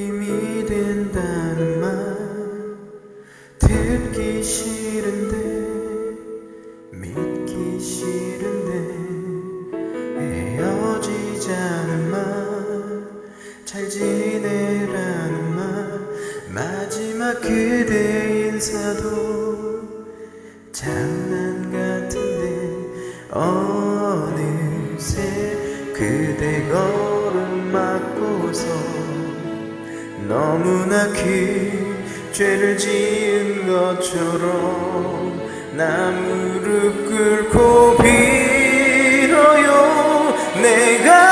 이미 된다는 말 듣기 싫 잘 지내라는 말. 마지막 그대 인사도 장난 같은데 어느새 그대 걸음 막고서 너무나 그 죄를 지은 것처럼 나 무릎 꿇고 빌어요. 내가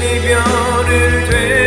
이별을 되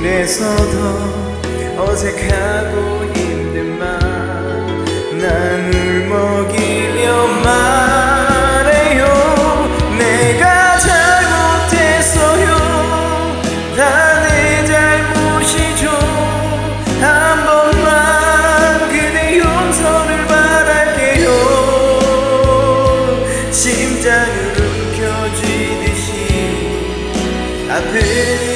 그래서더 어색하고 힘든 맘난 울먹이며 말해요. 내가 잘못했어요. 다 내 잘못이죠. 한 번만 그대 용서를 바랄게요. 심장을 움켜쥐듯이 앞에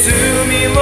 to me,